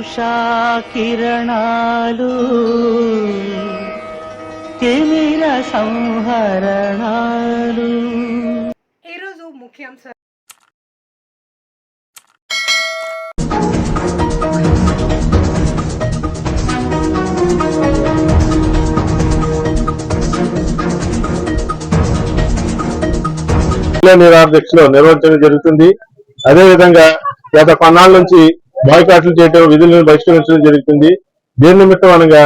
ఉషా కిరణాలు తిమిర సంహరణాలు. ఈరోజు ముఖ్యాంశాలు నిరాధ్యక్షలో నిర్వహించడం జరుగుతుంది. అదే విధంగా గత కొన్నాళ్ళ నుంచి బాయ్కాట్లు చేయటం విధులను బహిష్కరించడం జరుగుతుంది. దీని నిమిత్తం అనగా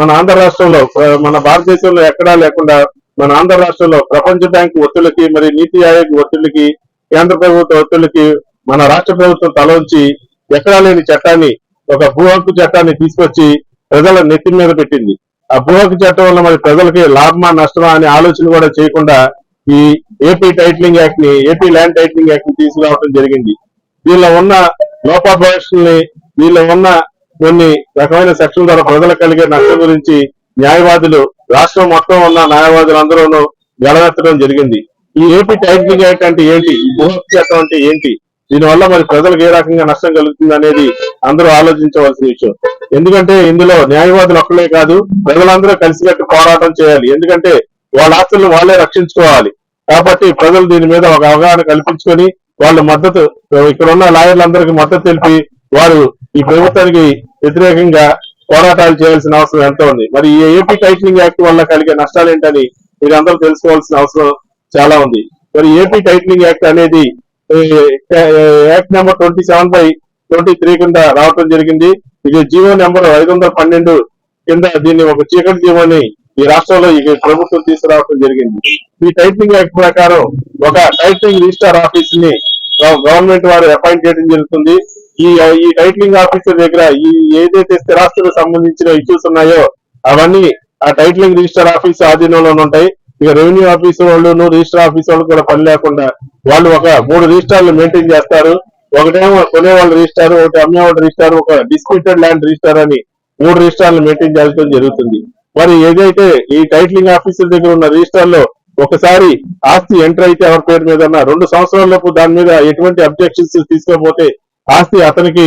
మన ఆంధ్ర రాష్ట్రంలో మన భారతదేశంలో ఎక్కడా లేకుండా మన ఆంధ్ర రాష్ట్రంలో ప్రపంచ బ్యాంకు ఒత్తిళ్ళకి మరి నీతి ఆయోగ్ ఒత్తిళ్ళకి కేంద్ర ప్రభుత్వ ఒత్తిళ్ళకి మన రాష్ట్ర ప్రభుత్వం తల ఉంచి ఎక్కడా లేని చట్టాన్ని ఒక భూ హక్కు చట్టాన్ని తీసుకొచ్చి ప్రజల నెత్తి మీద పెట్టింది. ఆ భూ హక్కు చట్టం వల్ల మరి ప్రజలకి లాభమా నష్టమా అనే ఆలోచన కూడా చేయకుండా ఈ ఏపీ టైటిలింగ్ యాక్ట్ని ఏపీ ల్యాండ్ టైటిలింగ్ యాక్ట్ని తీసుకురావడం జరిగింది. దీనిలో ఉన్న లోపాభాషల్ని వీళ్ళు ఉన్న కొన్ని రకమైన సెక్షన్ ద్వారా ప్రజలకు కలిగే నష్టం గురించి న్యాయవాదులు రాష్ట్రం మొత్తం ఉన్న అందరూనూ గెలవెత్తడం జరిగింది. ఈ ఏపీ టైటిలింగ్ యాక్ట్ అంటే ఏంటి? ఈ చట్టం అంటే ఏంటి? దీనివల్ల మరి ప్రజలకు ఏ రకంగా నష్టం కలుగుతుంది అనేది అందరూ ఆలోచించవలసిన విషయం. ఎందుకంటే ఇందులో న్యాయవాదులు ఒక్కలే కాదు ప్రజలందరూ కలిసికట్టు పోరాటం చేయాలి. ఎందుకంటే వాళ్ళ ఆస్తులను వాళ్ళే రక్షించుకోవాలి. కాబట్టి ప్రజలు దీని మీద ఒక అవగాహన కల్పించుకొని వాళ్ళ మద్దతు ఇక్కడ ఉన్న లాయర్లందరికీ మద్దతు తెలిపి వారు ఈ ప్రభుత్వానికి వ్యతిరేకంగా పోరాటాలు చేయాల్సిన అవసరం ఎంతో ఉంది. మరి ఈ ఏపీ టైటిలింగ్ యాక్ట్ వల్ల కలిగే నష్టాలు ఏంటని మీరందరూ తెలుసుకోవాల్సిన అవసరం చాలా ఉంది. మరి ఏపీ టైటిలింగ్ యాక్ట్ అనేది act number twenty seven by twenty three కింద రావటం జరిగింది. ఇది జీవో నెంబర్ ఐదు వందల పన్నెండు కింద దీన్ని ఒక చీకటి జీవోని ఈ రాష్ట్రంలో ఈ ప్రభుత్వం తీసుకురావడం జరిగింది. ఈ టైటిలింగ్ యాక్ట్ ప్రకారం ఒక టైటిలింగ్ రిజిస్టార్ ఆఫీస్ని గవర్నమెంట్ వారు అపాయింట్ చేయడం జరుగుతుంది. ఈ ఈ టైటిలింగ్ ఆఫీసర్ దగ్గర ఈ ఏదైతే స్థిరాస్తులకు సంబంధించిన ఇష్యూస్ ఉన్నాయో అవన్నీ ఆ టైటిలింగ్ రిజిస్టర్ ఆఫీస్ ఆధీనంలో ఉంటాయి. ఇక రెవెన్యూ ఆఫీస్ వాళ్ళు రిజిస్టర్ ఆఫీస్ వాళ్ళు కూడా పని లేకుండా వాళ్ళు ఒక మూడు రిజిస్టార్లు మెయింటైన్ చేస్తారు. ఒకటేమో కొనేవాళ్ళు రిజిస్టార్ ఒకటి అమ్మేవాళ్ళు రిజిస్టార్ ఒక డిస్ప్యూటెడ్ ల్యాండ్ రిజిస్టార్ అని మూడు రిజిస్టార్లు మెయింటైన్ చేయడం జరుగుతుంది. మరి ఏదైతే ఈ టైటిలింగ్ ఆఫీసర్ దగ్గర ఉన్న రిజిస్టర్లో ఒకసారి ఆస్తి ఎంటర్ అయితే ఎవరి పేరు మీద రెండు సంవత్సరాల లోపు దాని మీద ఎటువంటి అబ్జెక్షన్స్ తీసుకోకపోతే ఆస్తి అతనికి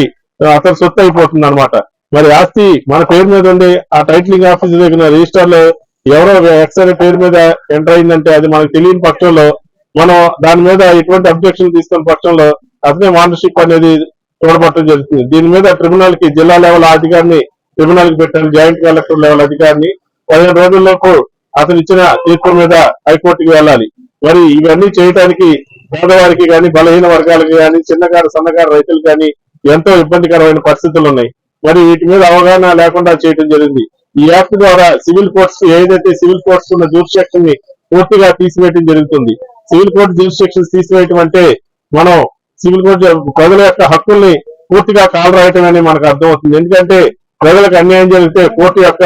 అతని సొత్తు అయిపోతుంది అనమాట మరి ఆస్తి మన పేరు మీద ఉండి ఆ టైటిలింగ్ ఆఫీసర్ దగ్గర రిజిస్టర్లో ఎవరో ఎక్స్ పేరు మీద ఎంటర్ అయిందంటే అది మనకు తెలియని పక్షంలో మనం దాని మీద ఎటువంటి అబ్జెక్షన్ తీసుకున్న పక్షంలో అతనే మానర్షిప్ అనేది చూడబట్టడం జరుగుతుంది. దీని మీద ట్రిబ్యునల్కి జిల్లా లెవెల్ అధికారిని ట్రిబ్యునల్కి పెట్టాలి జాయింట్ కలెక్టర్ లెవెల్ అధికారిని పదిహేను రోజుల్లోపు అతను ఇచ్చిన తీర్పు మీద హైకోర్టుకి వెళ్ళాలి. మరి ఇవన్నీ చేయడానికి పేదవారికి కానీ బలహీన వర్గాలకు కానీ చిన్నకారు సన్నకారు రైతులు కానీ ఎంతో ఇబ్బందికరమైన పరిస్థితులు ఉన్నాయి. మరి వీటి మీద అవగాహన లేకుండా చేయడం జరిగింది. ఈ యాప్ ద్వారా సివిల్ కోర్ట్స్ ఏదైతే సివిల్ కోర్ట్స్ ఉన్న జ్యూరిస్డిక్షన్ని పూర్తిగా తీసివేయడం జరుగుతుంది. సివిల్ కోర్ట్ జ్యూరిస్డిక్షన్స్ తీసివేయటం అంటే మనం సివిల్ కోర్ట్ ప్రజల యొక్క హక్కుల్ని పూర్తిగా కాలరాయటం అని మనకు అర్థమవుతుంది. ఎందుకంటే ప్రజలకు అన్యాయం జరిగితే కోర్టు యొక్క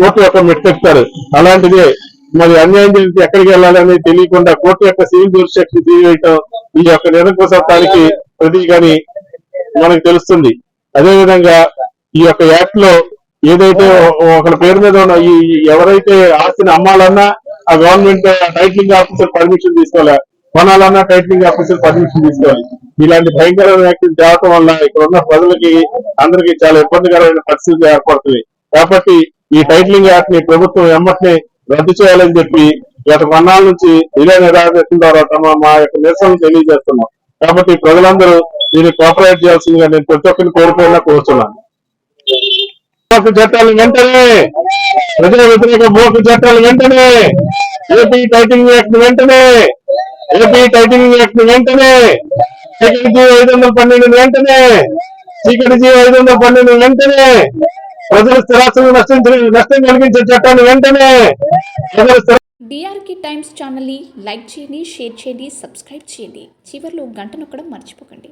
కోర్టు యొక్క మెట్టెక్తారు అలాంటిది మరి అన్యాయం జరిగితే ఎక్కడికి వెళ్ళాలని తెలియకుండా కోర్టు యొక్క సివిల్ జ్యూరిస్డిక్షన్ తీయటం ఈ యొక్క నిరంకుశత్వానికి ప్రతిగాని మనకు తెలుస్తుంది. అదే విధంగా ఈ యొక్క యాక్ట్లో ఏదైతే ఒకరి పేరు మీద ఉన్న ఈ ఈ ఎవరైతే ఆస్తిని అమ్మాలన్నా ఆ గవర్నమెంట్ టైటిలింగ్ ఆఫీసర్ పర్మిషన్ తీసుకోవాలి కొనాలన్నా టైటిలింగ్ ఆఫీసర్ పర్మిషన్ తీసుకోవాలి. ఇలాంటి భయంకరమైన యాక్టివిటీ తేవటం వల్ల ఇక్కడ ఉన్న ప్రజలకి అందరికి చాలా ఇబ్బందికరమైన పరిస్థితి ఏర్పడుతుంది. కాబట్టి ఈ టైటిలింగ్ యాక్ట్ని ప్రభుత్వం ఎమ్మటిని రద్దు చేయాలని చెప్పి గత కొన్నాళ్ళ నుంచి ఇదే నిరాకరించిన ద్వారా తమ మా యొక్క నిరసనలు తెలియజేస్తున్నాం. కాబట్టి ప్రజలందరూ దీన్ని కోఆపరేట్ చేయాల్సిందిగా నేను ప్రతి ఒక్కరిని కోరుకోవాలని కోరుతున్నాను చట్టాలు వెంటనే! ప్రజల వ్యతిరేక భూహక్కు చట్టాలు వెంటనే! ఏపీ టైటింగ్ యాక్ట్ వెంటనే! ఏపీ టైటింగ్ యాక్ట్ వెంటనే జీవో ఐదు వందల పన్నెండు వెంటనే చీకటి జీవో ఐదు వందల పన్నెండు వెంటనే ప్రజల స్థిరాస్తులను నష్టించే నష్టం కలిగించే చట్టాన్ని వెంటనే ప్రజల డిఆర్కి టైమ్స్ ఛానల్ని లైక్ చేయండి షేర్ చేయండి సబ్స్క్రైబ్ చేయండి. చివరిలో గంట నొక్కడం మర్చిపోకండి.